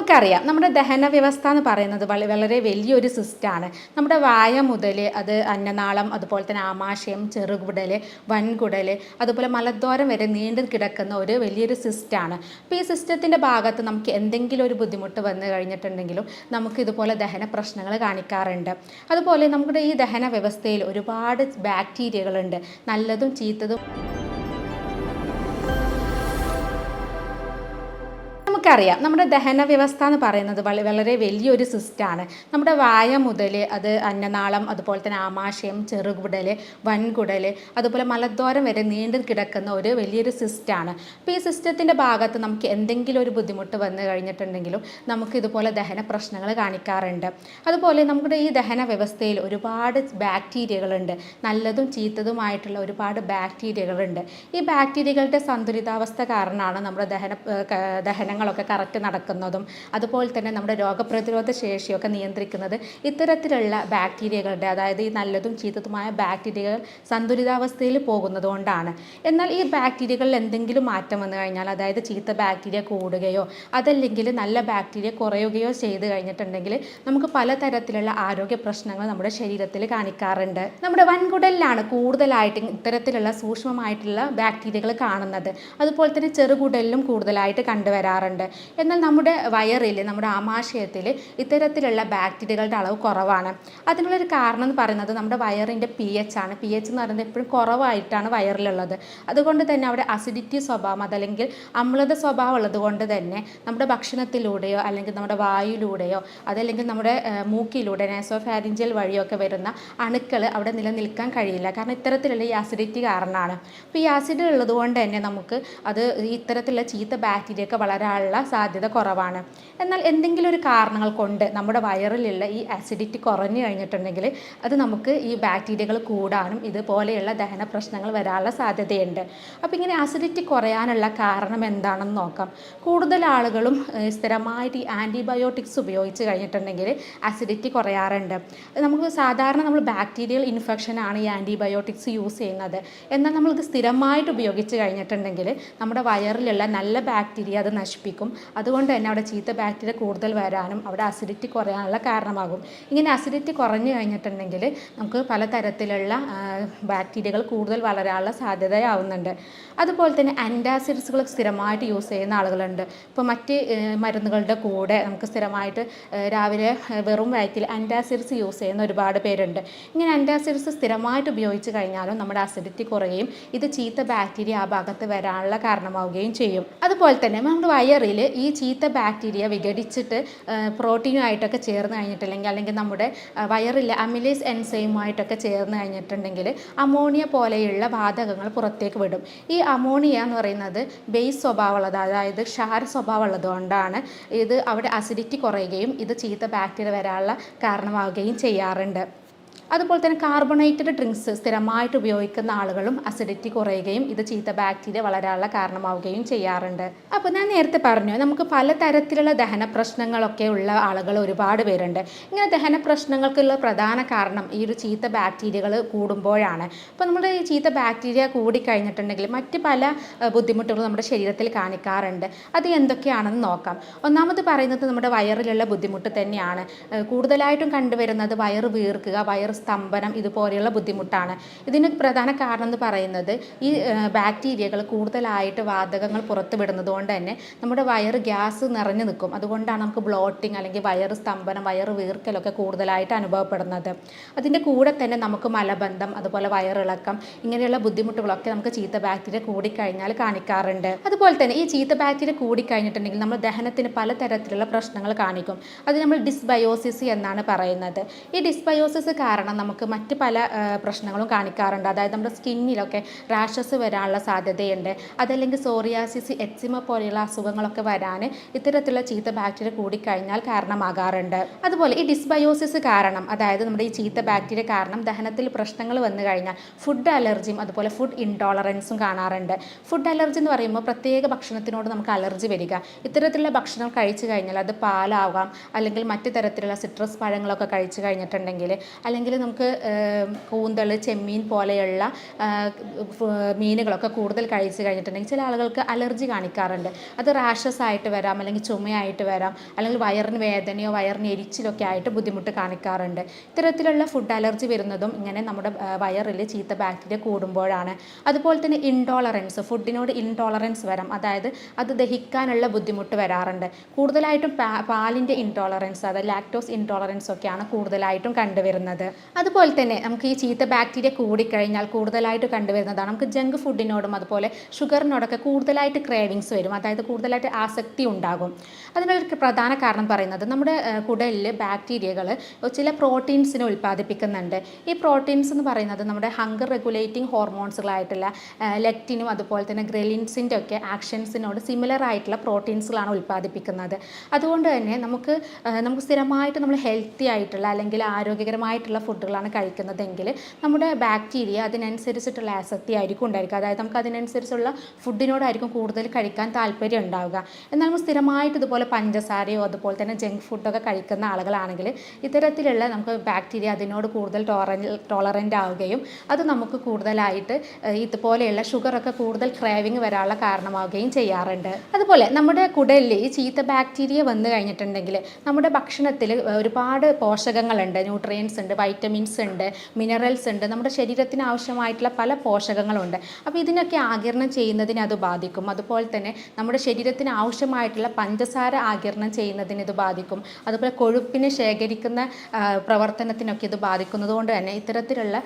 നമുക്കറിയാം. നമ്മുടെ ദഹന വ്യവസ്ഥ എന്ന് പറയുന്നത് വള- വളരെ വലിയൊരു സിസ്റ്റാണ് നമ്മുടെ വായ മുതൽ അത് അന്നനാളം അതുപോലെ തന്നെ ആമാശയം ചെറുകുടൽ വൻകുടൽ അതുപോലെ മലദ്വാരം വരെ നീണ്ടു കിടക്കുന്ന ഒരു വലിയൊരു സിസ്റ്റാണ് അപ്പോൾ ഈ സിസ്റ്റത്തിന്റെ ഭാഗത്ത് നമുക്ക് എന്തെങ്കിലും ഒരു ബുദ്ധിമുട്ട് വന്നു കഴിഞ്ഞിട്ടുണ്ടെങ്കിലും നമുക്ക് ഇതുപോലെ ദഹന പ്രശ്നങ്ങൾ കാണിക്കാറുണ്ട്. അതുപോലെ നമ്മുടെ ഈ ദഹന വ്യവസ്ഥയിൽ ഒരുപാട് ബാക്ടീരിയകളുണ്ട് നല്ലതും ചീത്തതും നമുക്കറിയാം നമ്മുടെ ദഹന വ്യവസ്ഥ എന്ന് പറയുന്നത് വള- വളരെ വലിയൊരു സിസ്റ്റമാണ് നമ്മുടെ വായ മുതൽ അത് അന്നനാളം അതുപോലെ തന്നെ ആമാശയം ചെറുകുടൽ വൻകുടൽ അതുപോലെ മലദ്വാരം വരെ നീണ്ടു കിടക്കുന്ന ഒരു വലിയൊരു സിസ്റ്റമാണ് അപ്പോൾ ഈ സിസ്റ്റത്തിന്റെ ഭാഗത്ത് നമുക്ക് എന്തെങ്കിലും ഒരു ബുദ്ധിമുട്ട് വന്നു കഴിഞ്ഞിട്ടുണ്ടെങ്കിലും നമുക്ക് ഇതുപോലെ ദഹന പ്രശ്നങ്ങൾ കാണിക്കാറുണ്ട്. അതുപോലെ നമ്മുടെ ഈ ദഹന വ്യവസ്ഥയിൽ ഒരുപാട് ബാക്ടീരിയകളുണ്ട് നല്ലതും ചീത്തതുമായിട്ടുള്ള ഒരുപാട് ബാക്ടീരിയകളുണ്ട് ഈ ബാക്ടീരിയകളുടെ സന്തുലിതാവസ്ഥ കാരണമാണ് നമ്മുടെ ദഹന ഏഹ് ക- ദഹനങ്ങളൊക്കെ കറക്റ്റ് നടക്കുന്നതും അതുപോലെ തന്നെ നമ്മുടെ രോഗപ്രതിരോധ ശേഷിയൊക്കെ നിയന്ത്രിക്കുന്നത് ഇത്തരത്തിലുള്ള ബാക്ടീരിയകളുടെ അതായത് ഈ നല്ലതും ചീത്തതുമായ ബാക്ടീരിയകൾ സന്തുലിതാവസ്ഥയിൽ പോകുന്നത് കൊണ്ടാണ്. എന്നാൽ ഈ ബാക്ടീരിയകളിൽ എന്തെങ്കിലും മാറ്റം വന്നു കഴിഞ്ഞാൽ അതായത് ചീത്ത ബാക്ടീരിയ കൂടുകയോ അതല്ലെങ്കിൽ നല്ല ബാക്ടീരിയ കുറയുകയോ ചെയ്തു കഴിഞ്ഞിട്ടുണ്ടെങ്കിൽ നമുക്ക് പലതരത്തിലുള്ള ആരോഗ്യ പ്രശ്നങ്ങൾ നമ്മുടെ ശരീരത്തിൽ കാണിക്കാറുണ്ട്. നമ്മുടെ വൻകുടലിലാണ് കൂടുതലായിട്ട് ഇത്തരത്തിലുള്ള സൂക്ഷ്മമായിട്ടുള്ള ബാക്ടീരിയകൾ കാണുന്നത്. അതുപോലെ തന്നെ ചെറുകുടലിലും കൂടുതലായിട്ട് കണ്ടുവരാറുണ്ട്. എന്നാൽ നമ്മുടെ വയറിൽ നമ്മുടെ ആമാശയത്തിൽ ഇത്തരത്തിലുള്ള ബാക്ടീരിയകളുടെ അളവ് കുറവാണ്. അതിനുള്ളൊരു കാരണം എന്ന് പറയുന്നത് നമ്മുടെ വയറിന്റെ പി എച്ച് ആണ്. പി എച്ച് എന്ന് പറയുന്നത് എപ്പോഴും കുറവായിട്ടാണ് വയറിലുള്ളത്. അതുകൊണ്ട് തന്നെ അവിടെ അസിഡിറ്റി സ്വഭാവം അതല്ലെങ്കിൽ അമ്ലത സ്വഭാവം ഉള്ളത് കൊണ്ട് തന്നെ നമ്മുടെ ഭക്ഷണത്തിലൂടെയോ അല്ലെങ്കിൽ നമ്മുടെ വായുവിലൂടെയോ അതല്ലെങ്കിൽ നമ്മുടെ മൂക്കിലൂടെ നാസോഫാരിഞ്ചൽ വഴിയോ ഒക്കെ വരുന്ന അണുക്കൾ അവിടെ നിലനിൽക്കാൻ കഴിയില്ല. കാരണം ഇത്തരത്തിലുള്ള ഈ ആസിഡിറ്റി കാരണമാണ്. അപ്പോൾ ഈ ആസിഡ് ഉള്ളത് കൊണ്ട് തന്നെ നമുക്ക് അത് ഇത്തരത്തിലുള്ള ചീത്ത ബാക്ടീരിയ ഒക്കെ വളരാനുള്ള സാധ്യത കുറവാണ്. എന്നാൽ എന്തെങ്കിലും ഒരു കാരണങ്ങൾ കൊണ്ട് നമ്മുടെ വയറിലുള്ള ഈ ആസിഡിറ്റി കുറഞ്ഞു കഴിഞ്ഞിട്ടുണ്ടെങ്കിൽ അത് നമുക്ക് ഈ ബാക്ടീരിയകൾ കൂടാനും ഇതുപോലെയുള്ള ദഹന പ്രശ്നങ്ങൾ വരാനുള്ള സാധ്യതയുണ്ട്. അപ്പോൾ ഇങ്ങനെ ആസിഡിറ്റി കുറയാനുള്ള കാരണം എന്താണെന്ന് നോക്കാം. കൂടുതൽ ആളുകളും സ്ഥിരമായിട്ട് ഈ ആന്റിബയോട്ടിക്സ് ഉപയോഗിച്ച് കഴിഞ്ഞിട്ടുണ്ടെങ്കിൽ ആസിഡിറ്റി കുറയാറുണ്ട്. നമുക്ക് സാധാരണ നമ്മൾ ബാക്ടീരിയൽ ഇൻഫെക്ഷനാണ് ഈ ആന്റിബയോട്ടിക്സ് യൂസ് ചെയ്യുന്നത്. എന്നാൽ നമ്മൾക്ക് സ്ഥിരമായിട്ട് ഉപയോഗിച്ച് കഴിഞ്ഞിട്ടുണ്ടെങ്കിൽ നമ്മുടെ വയറിലുള്ള നല്ല ബാക്ടീരിയ അത് നശിപ്പിക്കും. അതുകൊണ്ട് തന്നെ അവിടെ ചീത്ത ബാക്ടീരിയ കൂടുതൽ വരാനും അവിടെ അസിഡിറ്റി കുറയാനുള്ള കാരണമാകും. ഇങ്ങനെ അസിഡിറ്റി കുറഞ്ഞു കഴിഞ്ഞിട്ടുണ്ടെങ്കിൽ നമുക്ക് പലതരത്തിലുള്ള ബാക്ടീരിയകൾ കൂടുതൽ വളരാനുള്ള സാധ്യതയാവുന്നുണ്ട്. അതുപോലെ തന്നെ ആന്റാസിഡ്സുകൾ സ്ഥിരമായിട്ട് യൂസ് ചെയ്യുന്ന ആളുകളുണ്ട്. ഇപ്പോൾ മറ്റ് മരുന്നുകളുടെ കൂടെ നമുക്ക് സ്ഥിരമായിട്ട് രാവിലെ വെറും വയറ്റിൽ ആന്റാസിഡ്സ് യൂസ് ചെയ്യുന്ന ഒരുപാട് പേരുണ്ട്. ഇങ്ങനെ ആന്റാസിഡ്സ് സ്ഥിരമായിട്ട് ഉപയോഗിച്ച് കഴിഞ്ഞാലും നമ്മുടെ അസിഡിറ്റി കുറയുകയും ഇത് ചീത്ത ബാക്ടീരിയ ആ ഭാഗത്ത് വരാനുള്ള കാരണമാവുകയും ചെയ്യും. അതുപോലെ തന്നെ നമ്മുടെ വയറിൽ ഈ ചീത്ത ബാക്ടീരിയ വിഘടിച്ചിട്ട് പ്രോട്ടീനുമായിട്ടൊക്കെ ചേർന്ന് കഴിഞ്ഞിട്ടില്ലെങ്കിൽ അല്ലെങ്കിൽ നമ്മുടെ വയറിലെ അമിലേസ് എൻസൈമുമായിട്ടൊക്കെ ചേർന്ന് കഴിഞ്ഞിട്ടുണ്ടെങ്കിൽ അമോണിയ പോലെയുള്ള വാതകങ്ങൾ പുറത്തേക്ക് വിടും. ഈ അമോണിയ എന്ന് പറയുന്നത് ബേസ് സ്വഭാവമുള്ളത് അതായത് ക്ഷാര സ്വഭാവമുള്ളത് കൊണ്ടാണ് ഇത് അവിടെ അസിഡിറ്റി കുറയുകയും ഇത് ചീത്ത ബാക്ടീരിയ വരാനുള്ള കാരണമാവുകയും ചെയ്യാറുണ്ട്. അതുപോലെ തന്നെ കാർബണേറ്റഡ് ഡ്രിങ്ക്സ് സ്ഥിരമായിട്ട് ഉപയോഗിക്കുന്ന ആളുകളും അസിഡിറ്റി കുറയുകയും ഇത് ചീത്ത ബാക്ടീരിയ വളരാനുള്ള കാരണമാവുകയും ചെയ്യാറുണ്ട്. അപ്പോൾ ഞാൻ നേരത്തെ പറഞ്ഞു നമുക്ക് പലതരത്തിലുള്ള ദഹന പ്രശ്നങ്ങളൊക്കെ ഉള്ള ആളുകൾ ഒരുപാട് പേരുണ്ട്. ഇങ്ങനെ ദഹന പ്രശ്നങ്ങൾക്കുള്ള പ്രധാന കാരണം ഈ ഒരു ചീത്ത ബാക്ടീരിയകൾ കൂടുമ്പോഴാണ്. അപ്പോൾ നമ്മുടെ ഈ ചീത്ത ബാക്ടീരിയ കൂടിക്കഴിഞ്ഞിട്ടുണ്ടെങ്കിൽ മറ്റ് പല ബുദ്ധിമുട്ടുകളും നമ്മുടെ ശരീരത്തിൽ കാണിക്കാറുണ്ട്. അത് എന്തൊക്കെയാണെന്ന് നോക്കാം. ഒന്നാമത് പറയുന്നത് നമ്മുടെ വയറിലുള്ള ബുദ്ധിമുട്ട് തന്നെയാണ്. കൂടുതലായിട്ടും കണ്ടുവരുന്നത് വയറ് വീർക്കുക വയറ് സ്തംഭനം ഇതുപോലെയുള്ള ബുദ്ധിമുട്ടാണ്. ഇതിന് പ്രധാന കാരണം എന്ന് പറയുന്നത് ഈ ബാക്ടീരിയകൾ കൂടുതലായിട്ട് വാതകങ്ങൾ പുറത്ത് വിടുന്നത് കൊണ്ട് തന്നെ നമ്മുടെ വയറ് ഗ്യാസ് നിറഞ്ഞു നിൽക്കും. അതുകൊണ്ടാണ് നമുക്ക് ബ്ലോട്ടിങ് അല്ലെങ്കിൽ വയറ് സ്തംഭനം വയറ് വീർക്കലൊക്കെ കൂടുതലായിട്ട് അനുഭവപ്പെടുന്നത്. അതിന്റെ കൂടെ തന്നെ നമുക്ക് മലബന്ധം അതുപോലെ വയറിളക്കം ഇങ്ങനെയുള്ള ബുദ്ധിമുട്ടുകളൊക്കെ നമുക്ക് ചീത്ത ബാക്ടീരിയ കൂടിക്കഴിഞ്ഞാൽ കാണിക്കാറുണ്ട്. അതുപോലെ തന്നെ ഈ ചീത്ത ബാക്ടീരിയ കൂടിക്കഴിഞ്ഞിട്ടുണ്ടെങ്കിൽ നമ്മൾ ദഹനത്തിന് പലതരത്തിലുള്ള പ്രശ്നങ്ങൾ കാണിക്കും. അത് നമ്മൾ ഡിസ്ബയോസിസ് എന്നാണ് പറയുന്നത്. ഈ ഡിസ്ബയോസിസ് കാരണം നമുക്ക് മറ്റ് പല പ്രശ്നങ്ങളും കാണിക്കാറുണ്ട്. അതായത് നമ്മുടെ സ്കിന്നിലൊക്കെ റാഷസ് വരാനുള്ള സാധ്യതയുണ്ട്. അതല്ലെങ്കിൽ സോറിയാസിസ് എക്സിമ പോലെയുള്ള അസുഖങ്ങളൊക്കെ വരാൻ ഇത്തരത്തിലുള്ള ചീത്ത ബാക്ടീരിയ കൂടിക്കഴിഞ്ഞാൽ കാരണമാകാറുണ്ട്. അതുപോലെ ഈ ഡിസ്ബയോസിസ് കാരണം അതായത് നമ്മുടെ ഈ ചീത്ത ബാക്ടീരിയ കാരണം ദഹനത്തിൽ പ്രശ്നങ്ങൾ വന്നു കഴിഞ്ഞാൽ ഫുഡ് അലർജിയും അതുപോലെ ഫുഡ് ഇൻടോളറൻസും കാണാറുണ്ട്. ഫുഡ് അലർജി എന്ന് പറയുമ്പോൾ പ്രത്യേക ഭക്ഷണത്തിനോട് നമുക്ക് അലർജി വരിക. ഇത്തരത്തിലുള്ള ഭക്ഷണം കഴിച്ചു കഴിഞ്ഞാൽ അത് പാലാവാം. അല്ലെങ്കിൽ മറ്റു തരത്തിലുള്ള സിട്രസ് പഴങ്ങളൊക്കെ കഴിച്ചു കഴിഞ്ഞിട്ടുണ്ടെങ്കിൽ അല്ലെങ്കിൽ നമുക്ക് കൂന്തൾ ചെമ്മീൻ പോലെയുള്ള മീനുകളൊക്കെ കൂടുതൽ കഴിച്ച് കഴിഞ്ഞിട്ടുണ്ടെങ്കിൽ ചില ആളുകൾക്ക് അലർജി കാണിക്കാറുണ്ട്. അത് റാഷസ് ആയിട്ട് വരാം അല്ലെങ്കിൽ ചുമയായിട്ട് വരാം അല്ലെങ്കിൽ വയറിന് വേദനയോ വയറിന് എരിച്ചിലൊക്കെ ആയിട്ട് ബുദ്ധിമുട്ട് കാണിക്കാറുണ്ട്. ഇത്തരത്തിലുള്ള ഫുഡ് അലർജി വരുന്നതും ഇങ്ങനെ നമ്മുടെ വയറിൽ ചീത്ത ബാക്ടീരിയ കൂടുമ്പോഴാണ്. അതുപോലെ തന്നെ ഇൻടോളറൻസ് ഫുഡിനോട് ഇൻടോളറൻസ് വരാം. അതായത് അത് ദഹിക്കാനുള്ള ബുദ്ധിമുട്ട് വരാറുണ്ട്. കൂടുതലായിട്ടും പാലിന്റെ ഇൻടോളറൻസ് അതായത് ലാക്ടോസ് ഇൻടോളറൻസ് ഒക്കെയാണ് കൂടുതലായിട്ടും കണ്ടുവരുന്നത്. അതുപോലെ തന്നെ നമുക്ക് ഈ ചീത്ത ബാക്ടീരിയ കൂടിക്കഴിഞ്ഞാൽ കൂടുതലായിട്ട് കണ്ടുവരുന്നതാണ്. നമുക്ക് ജങ്ക് ഫുഡിനോടും അതുപോലെ ഷുഗറിനോടൊക്കെ കൂടുതലായിട്ട് ക്രേവിങ്സ് വരും. അതായത് കൂടുതലായിട്ട് ആസക്തി ഉണ്ടാകും. അതിനൊരു പ്രധാന കാരണം പറയുന്നത് നമ്മുടെ കുടലിൽ ബാക്ടീരിയകൾ ചില പ്രോട്ടീൻസിനെ ഉൽപ്പാദിപ്പിക്കുന്നുണ്ട്. ഈ പ്രോട്ടീൻസ് എന്ന് പറയുന്നത് നമ്മുടെ ഹങ്കർ റെഗുലേറ്റിംഗ് ഹോർമോൺസുകളായിട്ടുള്ള ലെക്റ്റിനും അതുപോലെ തന്നെ ഗ്രെലിൻസിന്റെ ഒക്കെ ആക്ഷൻസിനോട് സിമിലർ ആയിട്ടുള്ള പ്രോട്ടീൻസുകളാണ് ഉൽപ്പാദിപ്പിക്കുന്നത്. അതുകൊണ്ട് തന്നെ നമുക്ക് നമുക്ക് സ്ഥിരമായിട്ട് നമ്മൾ ഹെൽത്തി ആയിട്ടുള്ള അല്ലെങ്കിൽ ആരോഗ്യകരമായിട്ടുള്ള ഫുഡുകളാണ് കഴിക്കുന്നതെങ്കിൽ നമ്മുടെ ബാക്ടീരിയ അതിനനുസരിച്ചിട്ടുള്ള ആസക്തി ആയിരിക്കും ഉണ്ടായിരിക്കുക. അതായത് നമുക്ക് അതിനനുസരിച്ചുള്ള ഫുഡിനോടായിരിക്കും കൂടുതൽ കഴിക്കാൻ താല്പര്യം ഉണ്ടാവുക. എന്നാൽ നമ്മൾ സ്ഥിരമായിട്ട് ഇതുപോലെ പഞ്ചസാരയോ അതുപോലെ തന്നെ ജങ്ക് ഫുഡൊക്കെ കഴിക്കുന്ന ആളുകളാണെങ്കിൽ ഇത്തരത്തിലുള്ള നമുക്ക് ബാക്ടീരിയ അതിനോട് കൂടുതൽ ടോറൻ ടോളറന്റ് ആവുകയും അത് നമുക്ക് കൂടുതലായിട്ട് ഇതുപോലെയുള്ള ഷുഗറൊക്കെ കൂടുതൽ ക്രേവിങ് വരാനുള്ള കാരണമാവുകയും ചെയ്യാറുണ്ട്. അതുപോലെ നമ്മുടെ കുടലിൽ ഈ ചീത്ത ബാക്ടീരിയ വന്നു കഴിഞ്ഞിട്ടുണ്ടെങ്കിൽ നമ്മുടെ ഭക്ഷണത്തിൽ ഒരുപാട് പോഷകങ്ങളുണ്ട് ന്യൂട്രിയൻസ് ഉണ്ട് വൈറ്റമിൻസ് ഉണ്ട് മിനറൽസ് ഉണ്ട് നമ്മുടെ ശരീരത്തിന് ആവശ്യമായിട്ടുള്ള പല പോഷകങ്ങളുണ്ട്. അപ്പോൾ ഇതിനൊക്കെ ആകിരണം ചെയ്യുന്നതിനെ അത് ബാധിക്കും. അതുപോലെ തന്നെ നമ്മുടെ ശരീരത്തിന് ആവശ്യമായിട്ടുള്ള പഞ്ചസാര ആകിരണം ചെയ്യുന്നതിന് ഇത് ബാധിക്കും. അതുപോലെ കൊഴുപ്പിനെ ശേഖരിക്കുന്ന പ്രവർത്തനത്തിനൊക്കെ ഇത് ബാധിക്കുന്നത് കൊണ്ട് തന്നെ ഇത്തരത്തിലുള്ള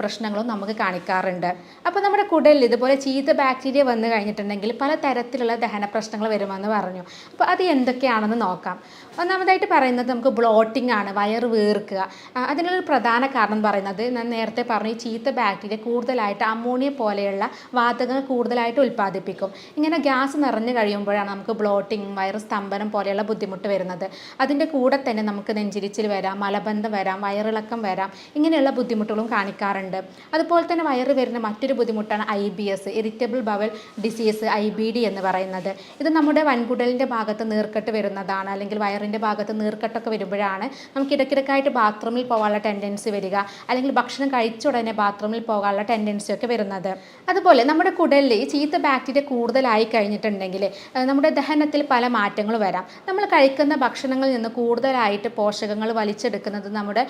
പ്രശ്നങ്ങളും നമുക്ക് കാണിക്കാറുണ്ട്. അപ്പോൾ നമ്മുടെ കുടലിൽ ഇതുപോലെ ചീത്ത ബാക്ടീരിയ വന്നു കഴിഞ്ഞിട്ടുണ്ടെങ്കിൽ പല തരത്തിലുള്ള ദഹന പ്രശ്നങ്ങൾ വരുമെന്ന് പറഞ്ഞു. അപ്പോൾ അത് എന്തൊക്കെയാണെന്ന് നോക്കാം. ഒന്നാമതായിട്ട് പറയുന്നത് നമുക്ക് ബ്ലോട്ടിംഗ് ആണ് വയറ് വീർക്കുക. അതിനുള്ളൊരു പ്രധാന കാരണം പറയുന്നത് ഞാൻ നേരത്തെ പറഞ്ഞു ചീത്ത ബാക്ടീരിയ കൂടുതലായിട്ട് അമോണിയ പോലെയുള്ള വാതകങ്ങൾ കൂടുതലായിട്ട് ഉൽപ്പാദിപ്പിക്കും. ഇങ്ങനെ ഗ്യാസ് നിറഞ്ഞു കഴിയുമ്പോഴാണ് നമുക്ക് ബ്ലോട്ടിംഗ് വയറ് സ്തംഭനം പോലെയുള്ള ബുദ്ധിമുട്ട് വരുന്നത്. അതിന്റെ കൂടെ തന്നെ നമുക്ക് നെഞ്ചിരിച്ചിൽ വരാം മലബന്ധം വരാം വയറിളക്കം വരാം ഇങ്ങനെയുള്ള ബുദ്ധിമുട്ടുകളും കാണിക്കാറുണ്ട്. അതുപോലെ തന്നെ വയറ് വരുന്ന മറ്റൊരു ബുദ്ധിമുട്ടാണ് I B S irritable bowel disease I B D എന്ന് പറയുന്നത്. ഇത് നമ്മുടെ വൻകുടലിന്റെ ഭാഗത്ത് നീർക്കെട്ട് വരുന്നതാണ് അല്ലെങ്കിൽ വയറിന്റെ ഭാഗത്ത് നീർക്കെട്ടൊക്കെ വരുമ്പോഴാണ് നമുക്ക് ഇടയ്ക്കിടയ്ക്കായിട്ട് ബാത്റൂമിൽ പോകാനുള്ള ടെൻഡൻസി വരിക അല്ലെങ്കിൽ ഭക്ഷണം കഴിച്ച ഉടനെ ബാത്റൂമിൽ പോകാനുള്ള ടെൻഡൻസി ഒക്കെ വരുന്നത്. അതുപോലെ നമ്മുടെ കുടലിൽ ഈ ചീത്ത ബാക്ടീരിയ കൂടുതലായി കഴിഞ്ഞിട്ടുണ്ടെങ്കിൽ നമ്മുടെ ദഹനത്തിൽ പല മാറ്റങ്ങൾ വരാം. നമ്മൾ കഴിക്കുന്ന ഭക്ഷണങ്ങളിൽ നിന്ന് കൂടുതലായിട്ട് പോഷകങ്ങൾ വലിച്ചെടുക്കുന്നത് നമ്മുടെ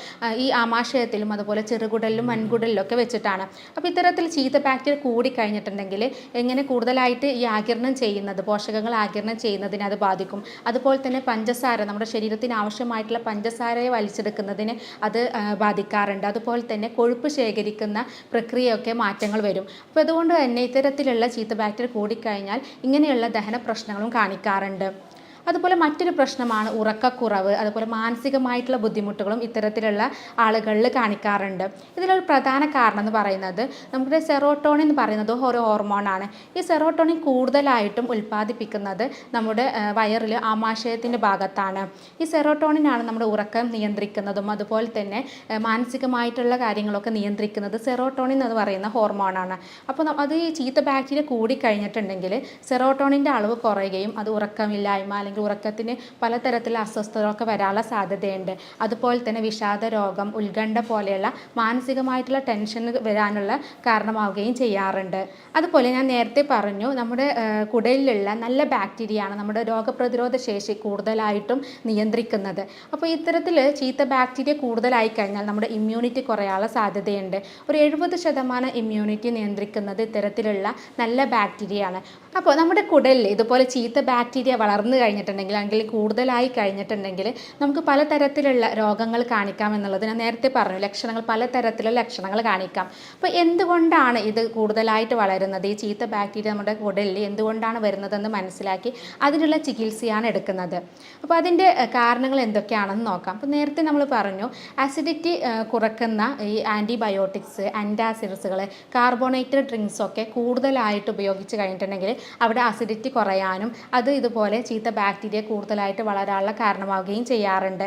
ഈ ആമാശയത്തിലും അതുപോലെ ചെറുകുടലിലും വൻകുടലിലും ഒക്കെ വെച്ചിട്ടാണ്. അപ്പോൾ ഇത്തരത്തിൽ ചീത്ത ബാക്ടീരിയ കൂടിക്കഴിഞ്ഞിട്ടുണ്ടെങ്കിൽ എങ്ങനെ കൂടുതലായിട്ട് ഈ ആകിരണം ചെയ്യുന്നത് പോഷകങ്ങൾ ആകിരണം ചെയ്യുന്നതിനെ അത് ബാധിക്കും. അതുപോലെ തന്നെ പഞ്ചസാര നമ്മുടെ ശരീരത്തിന് ആവശ്യമായിട്ടുള്ള പഞ്ചസാരയെ വലിച്ചെടുക്കുന്നതിന് അത് ബാധിക്കാറുണ്ട്. അതുപോലെ തന്നെ കൊഴുപ്പ് ശേഖരിക്കുന്ന പ്രക്രിയയൊക്കെ മാറ്റങ്ങൾ വരും. അപ്പോൾ അതുകൊണ്ട് തന്നെ ഇത്തരത്തിലുള്ള ചീത്ത ബാക്ടീരിയ കൂടിക്കഴിഞ്ഞാൽ ഇങ്ങനെയുള്ള ദഹന പ്രശ്നങ്ങളും കാണിക്കാറുണ്ട്. അതുപോലെ മറ്റൊരു പ്രശ്നമാണ് ഉറക്കക്കുറവ് അതുപോലെ മാനസികമായിട്ടുള്ള ബുദ്ധിമുട്ടുകളും ഇത്തരത്തിലുള്ള ആളുകളിൽ കാണിക്കാറുണ്ട്. ഇതിലൊരു പ്രധാന കാരണം എന്ന് പറയുന്നത് നമ്മുടെ സെറോട്ടോണിൻ എന്ന് പറയുന്നത് ഒരു ഹോർമോണാണ് ഈ സെറോട്ടോണിൻ കൂടുതലായിട്ടും ഉൽപ്പാദിപ്പിക്കുന്നത് നമ്മുടെ വയറിൽ ആമാശയത്തിന്റെ ഭാഗത്താണ്. ഈ സെറോട്ടോണിനാണ് നമ്മുടെ ഉറക്കം നിയന്ത്രിക്കുന്നതും അതുപോലെ തന്നെ മാനസികമായിട്ടുള്ള കാര്യങ്ങളൊക്കെ നിയന്ത്രിക്കുന്നത് സെറോട്ടോണിൻ എന്ന് പറയുന്ന ഹോർമോണാണ് അപ്പോൾ അത് ഈ ചീത്ത ബാക്ടീരിയ കൂടിക്കഴിഞ്ഞിട്ടുണ്ടെങ്കിൽ സെറോട്ടോണിന്റെ അളവ് കുറയുകയും അത് ഉറക്കമില്ലായ്മ അല്ലെങ്കിൽ ഉറക്കത്തിന് പലതരത്തിലുള്ള അസ്വസ്ഥതകളൊക്കെ വരാനുള്ള സാധ്യതയുണ്ട്. അതുപോലെ തന്നെ വിഷാദ രോഗം ഉത്കണ്ഠ പോലെയുള്ള മാനസികമായിട്ടുള്ള ടെൻഷൻ വരാനുള്ള കാരണമാവുകയും ചെയ്യാറുണ്ട്. അതുപോലെ ഞാൻ നേരത്തെ പറഞ്ഞു നമ്മുടെ കുടലിലുള്ള നല്ല ബാക്ടീരിയയാണ് നമ്മുടെ രോഗപ്രതിരോധ ശേഷി കൂടുതലായിട്ടും നിയന്ത്രിക്കുന്നത്. അപ്പോൾ ഇത്തരത്തിൽ ചീത്ത ബാക്ടീരിയ കൂടുതലായി കഴിഞ്ഞാൽ നമ്മുടെ ഇമ്മ്യൂണിറ്റി കുറയാനുള്ള സാധ്യതയുണ്ട്. ഒരു എഴുപത് ശതമാനം ഇമ്മ്യൂണിറ്റി നിയന്ത്രിക്കുന്നത് ഇത്തരത്തിലുള്ള നല്ല ബാക്ടീരിയയാണ്. അപ്പോൾ നമ്മുടെ കുടലിൽ ഇതുപോലെ ചീത്ത ബാക്ടീരിയ വളർന്നു കഴിഞ്ഞിട്ടുണ്ടെങ്കിൽ അല്ലെങ്കിൽ കൂടുതലായി കഴിഞ്ഞിട്ടുണ്ടെങ്കിൽ നമുക്ക് പലതരത്തിലുള്ള രോഗങ്ങൾ കാണിക്കാം എന്നുള്ളത് ഞാൻ നേരത്തെ പറഞ്ഞു. ലക്ഷണങ്ങൾ പലതരത്തിലുള്ള ലക്ഷണങ്ങൾ കാണിക്കാം. അപ്പോൾ എന്തുകൊണ്ടാണ് ഇത് കൂടുതലായിട്ട് വളരുന്നത്? ഈ ചീത്ത ബാക്ടീരിയ നമ്മുടെ കുടലിൽ എന്തുകൊണ്ടാണ് വരുന്നതെന്ന് മനസ്സിലാക്കി അതിനുള്ള ചികിത്സയാണ് എടുക്കുന്നത്. അപ്പോൾ അതിന്റെ കാരണങ്ങൾ എന്തൊക്കെയാണെന്ന് നോക്കാം. അപ്പോൾ നേരത്തെ നമ്മൾ പറഞ്ഞു അസിഡിറ്റി കുറക്കുന്ന ഈ ആന്റിബയോട്ടിക്സ് ആന്റാസിഡ്സുകൾ കാർബോണേറ്റഡ് ഡ്രിങ്ക്സ് ഒക്കെ കൂടുതലായിട്ട് ഉപയോഗിച്ച് കഴിഞ്ഞിട്ടുണ്ടെങ്കിൽ അവിടെ അസിഡിറ്റി കുറയാനും അത് ഇതുപോലെ ചീത്ത ബാക്ടീരിയ കൂടുതലായിട്ട് വളരാനുള്ള കാരണമാവുകയും ചെയ്യാറുണ്ട്.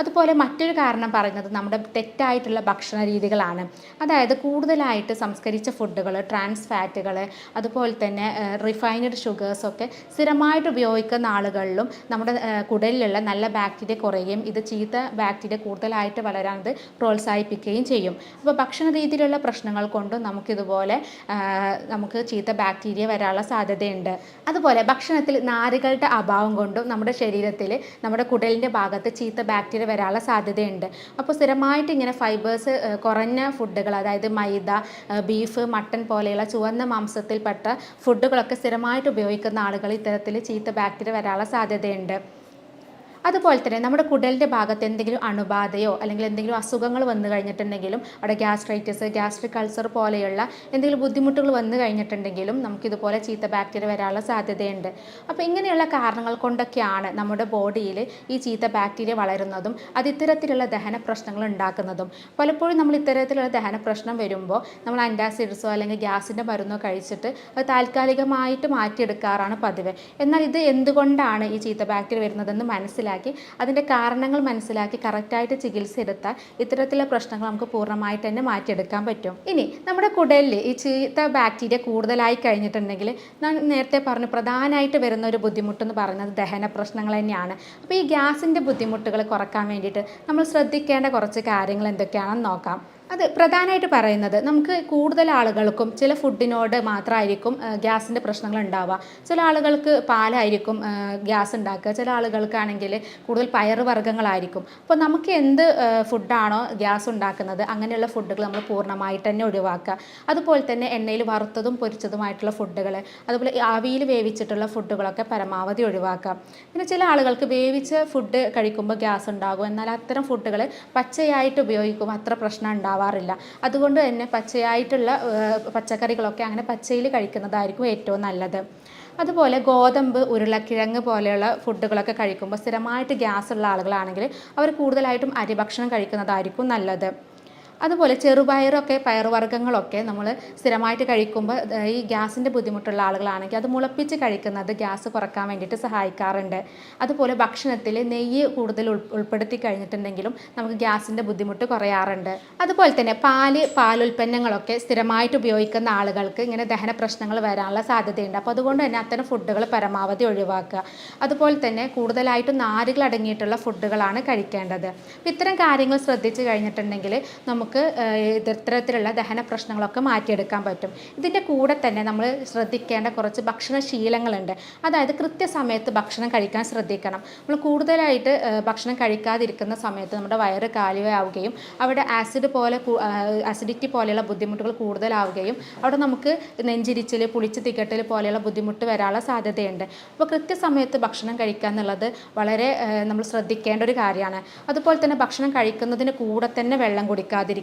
അതുപോലെ മറ്റൊരു കാരണം പറയുന്നത് നമ്മുടെ തെറ്റായിട്ടുള്ള ഭക്ഷണ രീതികളാണ്. അതായത് കൂടുതലായിട്ട് സംസ്കരിച്ച ഫുഡുകൾ ട്രാൻസ് ഫാറ്റുകൾ അതുപോലെ തന്നെ റിഫൈനഡ് ഷുഗേഴ്സൊക്കെ സ്ഥിരമായിട്ട് ഉപയോഗിക്കുന്ന ആളുകളിലും നമ്മുടെ കുടലിലുള്ള നല്ല ബാക്ടീരിയ കുറയുകയും ഇത് ചീത്ത ബാക്ടീരിയ കൂടുതലായിട്ട് വളരാനത് പ്രോത്സാഹിപ്പിക്കുകയും ചെയ്യും. അപ്പോൾ ഭക്ഷണ രീതിയിലുള്ള പ്രശ്നങ്ങൾ കൊണ്ടും നമുക്കിതുപോലെ നമുക്ക് ചീത്ത ബാക്ടീരിയ വരാനുള്ള സാധ്യതയുണ്ട് അതുപോലെ ഭക്ഷണത്തിൽ നാരുകളുടെ അഭാവം കൊണ്ടും നമ്മുടെ ശരീരത്തിൽ നമ്മുടെ കുടലിന്റെ ഭാഗത്ത് ചീത്ത ബാക്ടീരിയ വരാനുള്ള സാധ്യതയുണ്ട്. അപ്പോൾ സ്ഥിരമായിട്ട് ഇങ്ങനെ ഫൈബേഴ്സ് കുറഞ്ഞ ഫുഡുകൾ അതായത് മൈദ ബീഫ് മട്ടൺ പോലെയുള്ള ചുവന്ന മാംസത്തിൽപ്പെട്ട ഫുഡുകളൊക്കെ സ്ഥിരമായിട്ട് ഉപയോഗിക്കുന്ന ആളുകൾ ഇത്തരത്തിൽ ചീത്ത ബാക്ടീരിയ വരാനുള്ള സാധ്യതയുണ്ട്. അതുപോലെ തന്നെ നമ്മുടെ കുടലിന്റെ ഭാഗത്ത് എന്തെങ്കിലും അണുബാധയോ അല്ലെങ്കിൽ എന്തെങ്കിലും അസുഖങ്ങൾ വന്നു കഴിഞ്ഞിട്ടുണ്ടെങ്കിലും അവിടെ ഗ്യാസ്ട്രൈറ്റിസ് ഗ്യാസ്ട്രിക് അൾസർ പോലെയുള്ള എന്തെങ്കിലും ബുദ്ധിമുട്ടുകൾ വന്നു കഴിഞ്ഞിട്ടുണ്ടെങ്കിലും നമുക്കിതുപോലെ ചീത്ത ബാക്ടീരിയ വരാനുള്ള സാധ്യതയുണ്ട്. അപ്പോൾ ഇങ്ങനെയുള്ള കാരണങ്ങൾ കൊണ്ടൊക്കെയാണ് നമ്മുടെ ബോഡിയിൽ ഈ ചീത്ത ബാക്ടീരിയ വളരുന്നതും അത് ഇത്തരത്തിലുള്ള ദഹന പ്രശ്നങ്ങൾ ഉണ്ടാക്കുന്നതും. പലപ്പോഴും നമ്മൾ ഇത്തരത്തിലുള്ള ദഹന പ്രശ്നം വരുമ്പോൾ നമ്മൾ അന്റാസിഡ്സോ അല്ലെങ്കിൽ ഗ്യാസിന്റെ മരുന്നോ കഴിച്ചിട്ട് അത് താൽക്കാലികമായിട്ട് മാറ്റിയെടുക്കാറാണ് പതിവ്. എന്നാൽ ഇത് എന്തുകൊണ്ടാണ് ഈ ചീത്ത ബാക്ടീരിയ വരുന്നതെന്ന് മനസ്സിലാക്കി അതിന്റെ കാരണങ്ങൾ മനസ്സിലാക്കി കറക്റ്റായിട്ട് ചികിത്സ എടുത്താൽ ഇത്തരത്തിലുള്ള പ്രശ്നങ്ങൾ നമുക്ക് പൂർണമായിട്ട് തന്നെ മാറ്റിയെടുക്കാൻ പറ്റും. ഇനി നമ്മുടെ കുടലിൽ ഈ ചീത്ത ബാക്ടീരിയ കൂടുതലായി കഴിഞ്ഞിട്ടുണ്ടെങ്കിൽ ഞാൻ നേരത്തെ പറഞ്ഞു പ്രധാനമായിട്ട് വരുന്ന ഒരു ബുദ്ധിമുട്ടെന്ന് പറയുന്നത് ദഹന പ്രശ്നങ്ങൾ തന്നെയാണ്. അപ്പോൾ ഈ ഗ്യാസിന്റെ ബുദ്ധിമുട്ടുകൾ കുറയ്ക്കാൻ വേണ്ടിയിട്ട് നമ്മൾ ശ്രദ്ധിക്കേണ്ട കുറച്ച് കാര്യങ്ങൾ എന്തൊക്കെയാണെന്ന് നോക്കാം. അത് പ്രധാനമായിട്ട് പറയുന്നത് നമുക്ക് കൂടുതൽ ആളുകൾക്കും ചില ഫുഡിനോട് മാത്രമായിരിക്കും ഗ്യാസിന്റെ പ്രശ്നങ്ങൾ ഉണ്ടാവുക. ചില ആളുകൾക്ക് പാലായിരിക്കും ഗ്യാസ് ഉണ്ടാക്കുക. ചില ആളുകൾക്കാണെങ്കിൽ കൂടുതൽ പയറ് വർഗങ്ങളായിരിക്കും. അപ്പോൾ നമുക്ക് എന്ത് ഫുഡാണോ ഗ്യാസ് ഉണ്ടാക്കുന്നത് അങ്ങനെയുള്ള ഫുഡുകൾ നമ്മൾ പൂർണമായിട്ട് തന്നെ ഒഴിവാക്കുക. അതുപോലെ തന്നെ എണ്ണയിൽ വറുത്തതും പൊരിച്ചതുമായിട്ടുള്ള ഫുഡുകൾ അതുപോലെ ആവിയിൽ വേവിച്ചിട്ടുള്ള ഫുഡുകളൊക്കെ പരമാവധി ഒഴിവാക്കുക. പിന്നെ ചില ആളുകൾക്ക് വേവിച്ച ഫുഡ് കഴിക്കുമ്പോൾ ഗ്യാസ് ഉണ്ടാകും. എന്നാൽ അത്തരം ഫുഡുകൾ പച്ചയായിട്ട് ഉപയോഗിക്കുമ്പോൾ അത്ര പ്രശ്നം ഉണ്ടാവാറില്ല. അതുകൊണ്ട് തന്നെ പച്ചയായിട്ടുള്ള പച്ചക്കറികളൊക്കെ അങ്ങനെ പച്ചയിൽ കഴിക്കുന്നതായിരിക്കും ഏറ്റവും നല്ലത്. അതുപോലെ ഗോതമ്പ് ഉരുളക്കിഴങ്ങ് പോലെയുള്ള ഫുഡുകളൊക്കെ കഴിക്കുമ്പോൾ സ്ഥിരമായിട്ട് ഗ്യാസ് ഉള്ള ആളുകളാണെങ്കിൽ അവർ കൂടുതലായിട്ടും അരിഭക്ഷണം കഴിക്കുന്നതായിരിക്കും നല്ലത്. അതുപോലെ ചെറുപയറൊക്കെ പയറുവർഗങ്ങളൊക്കെ നമ്മൾ സ്ഥിരമായിട്ട് കഴിക്കുമ്പോൾ ഈ ഗ്യാസിന്റെ ബുദ്ധിമുട്ടുള്ള ആളുകളാണെങ്കിൽ അത് മുളപ്പിച്ച് കഴിക്കുന്നത് ഗ്യാസ് കുറയ്ക്കാൻ വേണ്ടിയിട്ട് സഹായിക്കാറുണ്ട്. അതുപോലെ ഭക്ഷണത്തിൽ നെയ്യ് കൂടുതൽ ഉൾ ഉൾപ്പെടുത്തി കഴിഞ്ഞിട്ടുണ്ടെങ്കിലും നമുക്ക് ഗ്യാസിന്റെ ബുദ്ധിമുട്ട് കുറയാറുണ്ട്. അതുപോലെ തന്നെ പാൽ പാലുൽപ്പന്നങ്ങളൊക്കെ സ്ഥിരമായിട്ട് ഉപയോഗിക്കുന്ന ആളുകൾക്ക് ഇങ്ങനെ ദഹന പ്രശ്നങ്ങൾ വരാനുള്ള സാധ്യതയുണ്ട്. അപ്പോൾ അതുകൊണ്ട് തന്നെ അത്തരം ഫുഡുകൾ പരമാവധി ഒഴിവാക്കുക. അതുപോലെ തന്നെ കൂടുതലായിട്ടും നാരുകൾ അടങ്ങിയിട്ടുള്ള ഫുഡുകളാണ് കഴിക്കേണ്ടത്. ഇത്തരം കാര്യങ്ങൾ ശ്രദ്ധിച്ചു കഴിഞ്ഞിട്ടുണ്ടെങ്കിൽ നമുക്ക് ഇത് ഇത്തരത്തിലുള്ള ദഹന പ്രശ്നങ്ങളൊക്കെ മാറ്റിയെടുക്കാൻ പറ്റും. ഇതിന്റെ കൂടെ തന്നെ നമ്മൾ ശ്രദ്ധിക്കേണ്ട കുറച്ച് ഭക്ഷണശീലങ്ങളുണ്ട്. അതായത് കൃത്യസമയത്ത് ഭക്ഷണം കഴിക്കാൻ ശ്രദ്ധിക്കണം. നമ്മൾ കൂടുതലായിട്ട് ഭക്ഷണം കഴിക്കാതിരിക്കുന്ന സമയത്ത് നമ്മുടെ വയറ് കാലിയാവുകയും അവിടെ ആസിഡ് പോലെ ആസിഡിറ്റി പോലെയുള്ള ബുദ്ധിമുട്ടുകൾ കൂടുതലാവുകയും അവിടെ നമുക്ക് നെഞ്ചിരിച്ചിൽ പുളിച്ച് തികട്ടൽ പോലെയുള്ള ബുദ്ധിമുട്ട് വരാനുള്ള സാധ്യതയുണ്ട്. അപ്പോൾ കൃത്യസമയത്ത് ഭക്ഷണം കഴിക്കുക എന്നുള്ളത് വളരെ നമ്മൾ ശ്രദ്ധിക്കേണ്ട ഒരു കാര്യമാണ്. അതുപോലെ തന്നെ ഭക്ഷണം കഴിക്കുന്നതിന് കൂടെ തന്നെ വെള്ളം കുടിക്കാതിരിക്കുക.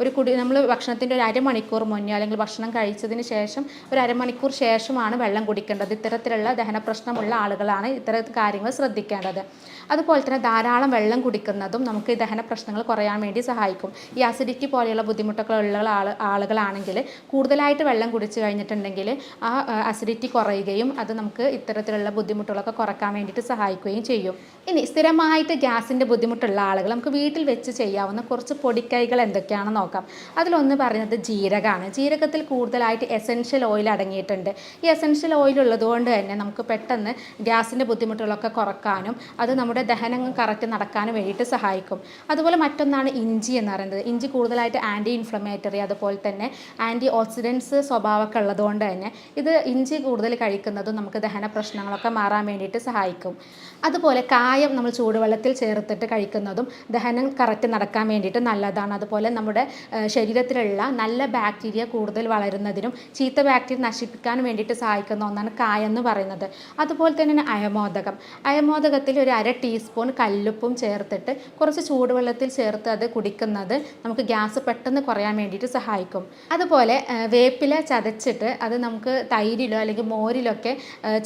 ഒരു കുടി നമ്മൾ ഭക്ഷണത്തിന്റെ ഒരു അരമണിക്കൂർ മുന്നേ അല്ലെങ്കിൽ ഭക്ഷണം കഴിച്ചതിന് ശേഷം ഒരു അരമണിക്കൂർ ശേഷമാണ് വെള്ളം കുടിക്കേണ്ടത്. ഇത്തരത്തിലുള്ള ദഹന പ്രശ്നമുള്ള ആളുകളാണ് ഇത്തരം കാര്യങ്ങൾ ശ്രദ്ധിക്കേണ്ടത്. അതുപോലെ തന്നെ ധാരാളം വെള്ളം കുടിക്കുന്നതും നമുക്ക് ദഹന പ്രശ്നങ്ങൾ കുറയാൻ വേണ്ടി സഹായിക്കും. ഈ അസിഡിറ്റി പോലെയുള്ള ബുദ്ധിമുട്ടൊക്കെ ഉള്ള ആൾ ആളുകളാണെങ്കിൽ കൂടുതലായിട്ട് വെള്ളം കുടിച്ചു കഴിഞ്ഞിട്ടുണ്ടെങ്കിൽ ആ അസിഡിറ്റി കുറയുകയും അത് നമുക്ക് ഇത്തരത്തിലുള്ള ബുദ്ധിമുട്ടുകളൊക്കെ കുറയ്ക്കാൻ വേണ്ടിയിട്ട് സഹായിക്കുകയും ചെയ്യും. ഇനി സ്ഥിരമായിട്ട് ഗ്യാസിന്റെ ബുദ്ധിമുട്ടുള്ള ആളുകൾ നമുക്ക് വീട്ടിൽ വെച്ച് ചെയ്യാവുന്ന കുറച്ച് പൊടിക്കൈകൾ എന്തൊക്കെയാണെന്ന് നോക്കാം. അതിലൊന്ന് പറയുന്നത് ജീരകമാണ്. ജീരകത്തിൽ കൂടുതലായിട്ട് എസെൻഷ്യൽ ഓയിൽ അടങ്ങിയിട്ടുണ്ട്. ഈ എസെൻഷ്യൽ ഓയിൽ ഉള്ളതുകൊണ്ട് തന്നെ നമുക്ക് പെട്ടെന്ന് ഗ്യാസിന്റെ ബുദ്ധിമുട്ടുകളൊക്കെ കുറക്കാനും അത് നമ്മുടെ ദഹനം കറക്റ്റ് നടക്കാനും വേണ്ടിയിട്ട് സഹായിക്കും. അതുപോലെ മറ്റൊന്നാണ് ഇഞ്ചി എന്ന് പറയുന്നത്. ഇഞ്ചി കൂടുതലായിട്ട് ആന്റി ഇൻഫ്ലമേറ്ററി അതുപോലെ തന്നെ ആന്റി ഓക്സിഡൻസ് സ്വഭാവമൊക്കെ ഉള്ളതുകൊണ്ട് തന്നെ ഇത് ഇഞ്ചി കൂടുതൽ കഴിക്കുന്നതും നമുക്ക് ദഹന പ്രശ്നങ്ങളൊക്കെ മാറാൻ വേണ്ടിയിട്ട് സഹായിക്കും. അതുപോലെ കായം നമ്മൾ ചൂടുവെള്ളത്തിൽ ചേർത്തിട്ട് കഴിക്കുന്നതും ദഹനം കറക്റ്റ് നടക്കാൻ വേണ്ടിയിട്ട് നല്ലതാണ്. അതുപോലെ നമ്മുടെ ശരീരത്തിലുള്ള നല്ല ബാക്ടീരിയ കൂടുതൽ വളരുന്നതിനും ചീത്ത ബാക്ടീരിയ നശിപ്പിക്കാൻ വേണ്ടിയിട്ട് സഹായിക്കുന്ന ഒന്നാണ് കായം എന്ന് പറയുന്നത്. അതുപോലെ തന്നെ അയമോദകം. അയമോദകത്തിൽ ഒരു അര ടീസ്പൂൺ കല്ലുപ്പും ചേർത്തിട്ട് കുറച്ച് ചൂടുവെള്ളത്തിൽ ചേർത്ത് അത് കുടിക്കുന്നത് നമുക്ക് ഗ്യാസ് പെട്ടെന്ന് കുറയാൻ വേണ്ടിയിട്ട് സഹായിക്കും. അതുപോലെ വേപ്പില ചതച്ചിട്ട് അത് നമുക്ക് തൈരിലോ അല്ലെങ്കിൽ മോരിലൊക്കെ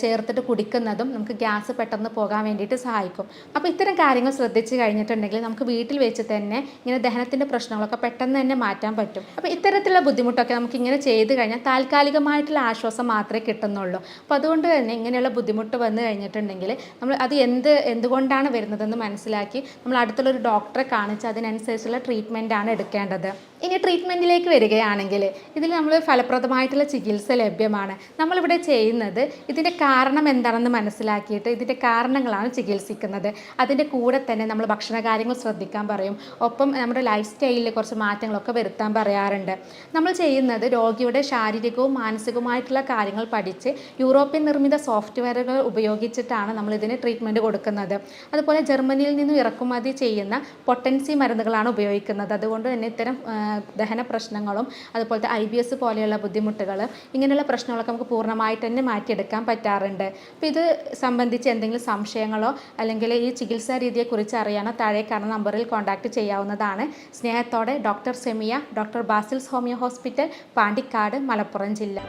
ചേർത്തിട്ട് കുടിക്കുന്നതും നമുക്ക് ഗ്യാസ് പെട്ടെന്ന് പോകാൻ വേണ്ടിയിട്ട് സഹായിക്കും. അപ്പോൾ ഇത്തരം കാര്യങ്ങൾ ശ്രദ്ധിച്ച് കഴിഞ്ഞിട്ടുണ്ടെങ്കിൽ നമുക്ക് വീട്ടിൽ വെച്ച് തന്നെ ഇങ്ങനെ ദഹനത്തിന്റെ പ്രശ്നങ്ങളൊക്കെ പെട്ടെന്ന് തന്നെ മാറ്റാൻ പറ്റും. അപ്പോൾ ഇത്തരത്തിലുള്ള ബുദ്ധിമുട്ടൊക്കെ നമുക്ക് ഇങ്ങനെ ചെയ്ത് കഴിഞ്ഞാൽ താൽക്കാലികമായിട്ടുള്ള ആശ്വാസം മാത്രമേ കിട്ടുന്നുള്ളൂ. അപ്പോൾ അതുകൊണ്ട് തന്നെ ഇങ്ങനെയുള്ള ബുദ്ധിമുട്ട് വന്നു കഴിഞ്ഞിട്ടുണ്ടെങ്കിൽ നമ്മൾ അത് എന്ത് എന്തുകൊണ്ടാണ് വരുന്നതെന്ന് മനസ്സിലാക്കി നമ്മൾ അടുത്തുള്ള ഒരു ഡോക്ടറെ കാണിച്ച് അതിനനുസരിച്ചുള്ള ട്രീറ്റ്മെന്റാണ് എടുക്കേണ്ടത്. ഇനി ട്രീറ്റ്മെന്റിലേക്ക് വരികയാണെങ്കിൽ ഇതിൽ നമ്മൾ ഫലപ്രദമായിട്ടുള്ള ചികിത്സ ലഭ്യമാണ്. നമ്മളിവിടെ ചെയ്യുന്നത് ഇതിന്റെ കാരണം എന്താണെന്ന് മനസ്സിലാക്കിയിട്ട് ഇതിന്റെ കാരണങ്ങളാണ് ചികിത്സിക്കുന്നത്. അതിന്റെ കൂടെ തന്നെ നമ്മൾ ഭക്ഷണ കാര്യങ്ങൾ ശ്രദ്ധിക്കാൻ പറയും. ഒപ്പം നമ്മുടെ ലൈഫ് സ്റ്റൈലിൽ കുറച്ച് മാറ്റങ്ങളൊക്കെ വരുത്താൻ പറയാറുണ്ട്. നമ്മൾ ചെയ്യുന്നത് രോഗിയുടെ ശാരീരികവും മാനസികവുമായിട്ടുള്ള കാര്യങ്ങൾ പഠിച്ച് യൂറോപ്യൻ നിർമ്മിത സോഫ്റ്റ്വെയറുകൾ ഉപയോഗിച്ചിട്ടാണ് നമ്മൾ ഇതിന് ട്രീറ്റ്മെന്റ് കൊടുക്കുന്നത്. അതുപോലെ ജർമ്മനിയിൽ നിന്നും ഇറക്കുമതി ചെയ്യുന്ന പൊട്ടൻസി മരുന്നുകളാണ് ഉപയോഗിക്കുന്നത്. അതുകൊണ്ട് തന്നെ ഇത്തരം ദഹന പ്രശ്നങ്ങളും അതുപോലത്തെ ഐ ബി എസ് പോലെയുള്ള ബുദ്ധിമുട്ടുകൾ ഇങ്ങനെയുള്ള പ്രശ്നങ്ങളൊക്കെ നമുക്ക് പൂർണമായിട്ട് തന്നെ മാറ്റിയെടുക്കാൻ പറ്റാറുണ്ട്. അപ്പോൾ ഇത് സംബന്ധിച്ച് എന്തെങ്കിലും സംശയങ്ങളോ അല്ലെങ്കിൽ ഈ ചികിത്സാ രീതിയെക്കുറിച്ച് അറിയാനോ താഴെ കാണുന്ന നമ്പറിൽ കോൺടാക്റ്റ് ചെയ്യാവുന്നതാണ്. സ്നേഹത്തോടെ doctor Semiya doctor Basil's homeo hospital Pandikkad Malappuram ജില്ല.